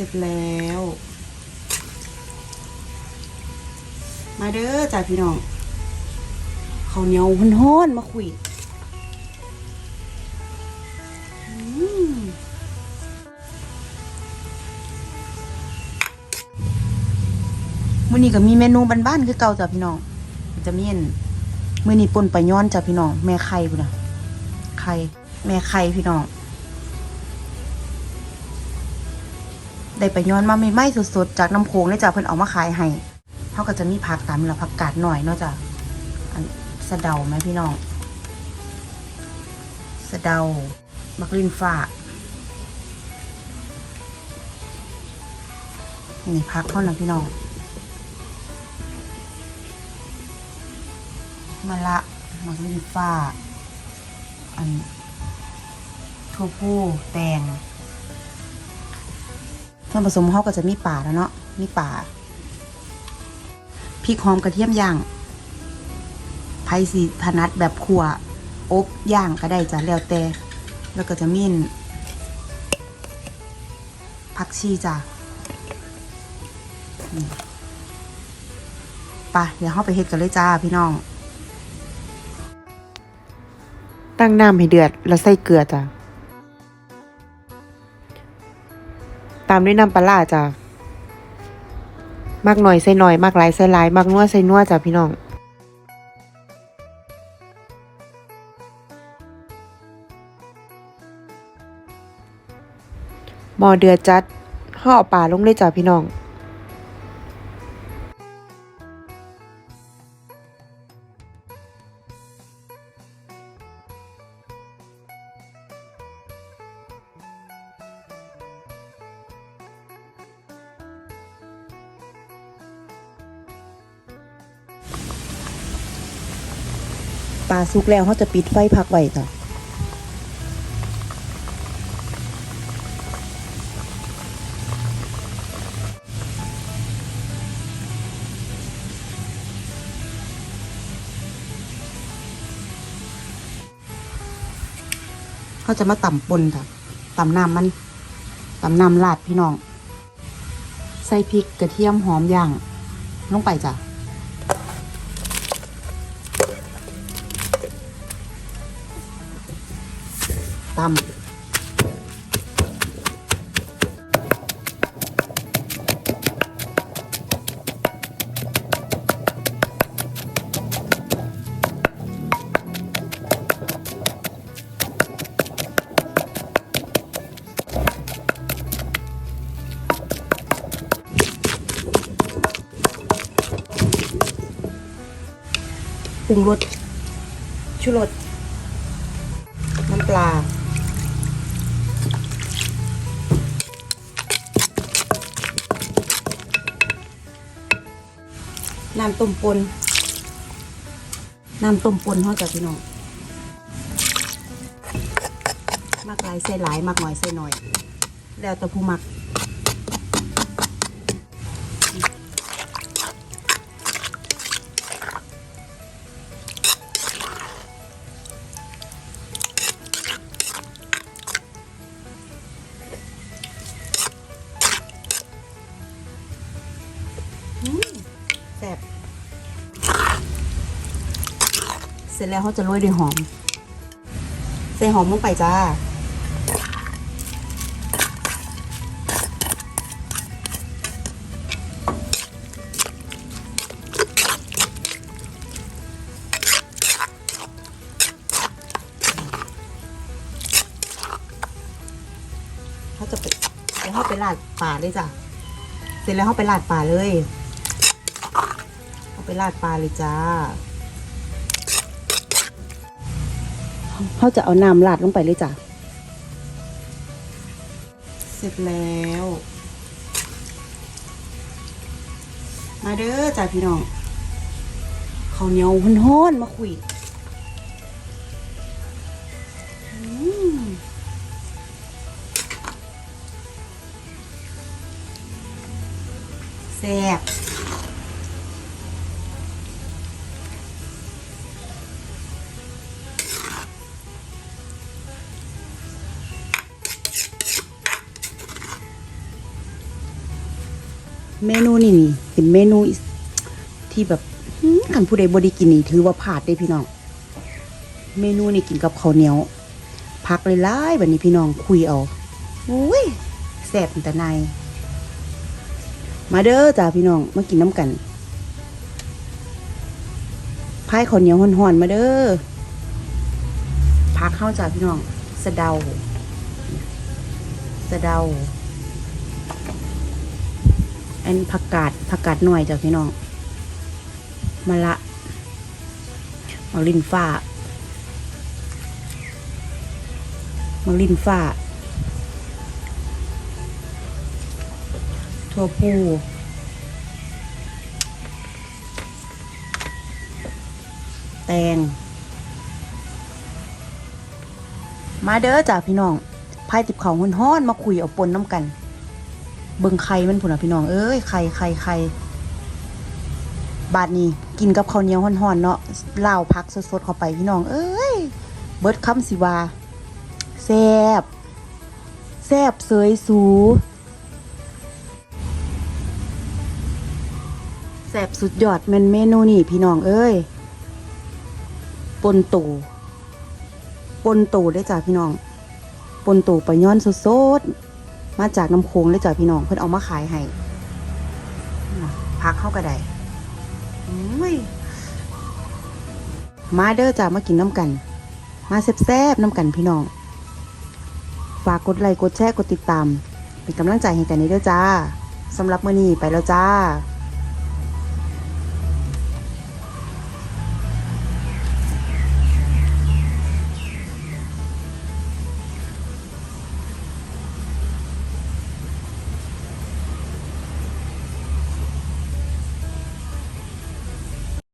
ร็จแล้ว มาเด้อจ้าพี่น้องข้าวเหนียวห้อนๆมาคุยอืมมื้อนี้ก็มีเมนูบ้านๆคือเก่าจ้ะพี่น้องจะมีอันมื้อนี้ป่นปลาย้อนจ้ะพี่น้อง แม่ไข่พุ่นนะไข่ แม่ไข่พี่น้อง ได้ไปย้อนมาไม่ไหมสดๆจากน้ำโขงเลยจ้ะเพิ่นเอามาขายให้เท่าก็จะมีผักตามนี้ละผักกาดหน่อยเนาะจ้ะอันสะเดาไหมพี่น้องสะเดามักลินฟ้านี่พักเท่านั้นพี่น้องมะละมักลินฟ้า อันทั่วผู้แตง ส่วนผสมเขาก็จะมีป่าแล้วเนาะมีป่าพริกหอมกระเทียมย่างไผ่สีถนัดแบบขัวอบย่างก็ได้จ้ะแล้วแต่แล้วก็จะมีนผักชีจ้ะนี่ไปเดี๋ยวเข้าไปเฮ็ดกันเลยจ้าพี่น้อง ตั้งน้ำให้เดือดแล้วใส่เกลือจ้ะ ตามด้วยน้ำปลาจ้ะมากหน่อยใส่หน่อยมากหลายใส่หลายมากนัวใส่นัวจ้ะพี่น้องหมอเดือดจัดห่ออาป่าลงเลยจ้ะพี่น้อง ปลาสุกแล้วเขาจะปิดไฟพักไว้จ้ะเขาจะมาต่ำปนจ้ะต่ำน้ำมันต่ำน้ำลาดพี่น้อง ใส่พริกกระเทียมหอมย่างลงไปจ้ะ ตำปรุงรสชูรสน้ำปลา น้ำต้มปนน้ำต้มปนเขาจะพี่น้องมากหลายใส่หลายมากหน่อยใส่หน่อย แล้วแต่ผู้มักอืม แซ่บเสร็จแล้วเขาจะโรยด้วยหอม ใส่หอมลงไปจ้า เขาจะไปเดี๋ยวเขาไปลาดป่าเลยจ้ะ เสร็จแล้วเขาไปลาดป่าเลย เอาไปลาดปลาเลยจ้าเขาจะเอาน้ำลาดลงไปเลยจ้ะ เสร็จแล้ว มาเด้อจ้าพี่น้องข้าวเหนียวห้อนๆมาคุยแซ่บ เมนูนี่นี่เป็นเมนูที่แบบอื้อคันผู้ใดบด้กินนี่ถือว่าพลาดได้พี่น้อง เมนูนี่กินกับข้าวเหนียวพักหลายๆแบบนี้พี่น้องคุยเอาอุ้ยแซ่บแต่ใน มาเด้อจ้าพี่น้องมากินน้ำกันพายข้าวเหนียวห่อนๆมาเด้อพักเข้าจ้าพี่น้องสะเดาสะเดา อันผักกาดผักกาดหน่อยจ้ะพี่น้องมะละมะลินฟ้ามะลินฟ้าถั่วปูแตง มาเด้อจ้ะพี่น้องพายติบเขาวห้อนมาคุยเอาปนน้ำกัน เบิ่งไข่มันผุนอะพี่น้อง เอ้ยไข่ไข่ไข่บาดนี้กินกับข้าวเหนียวห่อนๆเนาะเหล้าพักสดๆเข้าไปพี่น้อง เอ้ย เบิดคำสิวาแซบแซบเสยสูแซบสุดยอดมันเมนูนี่พี่น้องเอ้ยปนตูปนตูได้จ้ะพี่น้องปนตูไปย้อนสดๆ มาจากน้ำโค้งเลยจ้ะพี่น้องเพิ่นเอามาขายให้พักเข้ากระไดมาเด้อจ้ามากินน้ำกัน มาแซ่บๆน้ำกันพี่น้อง ฝากกดไลค์กดแชร์กดติดตาม เป็นกำลังใจให้กันนี้เด้อจ้าสำหรับมื้อนี้ไปแล้วจ้า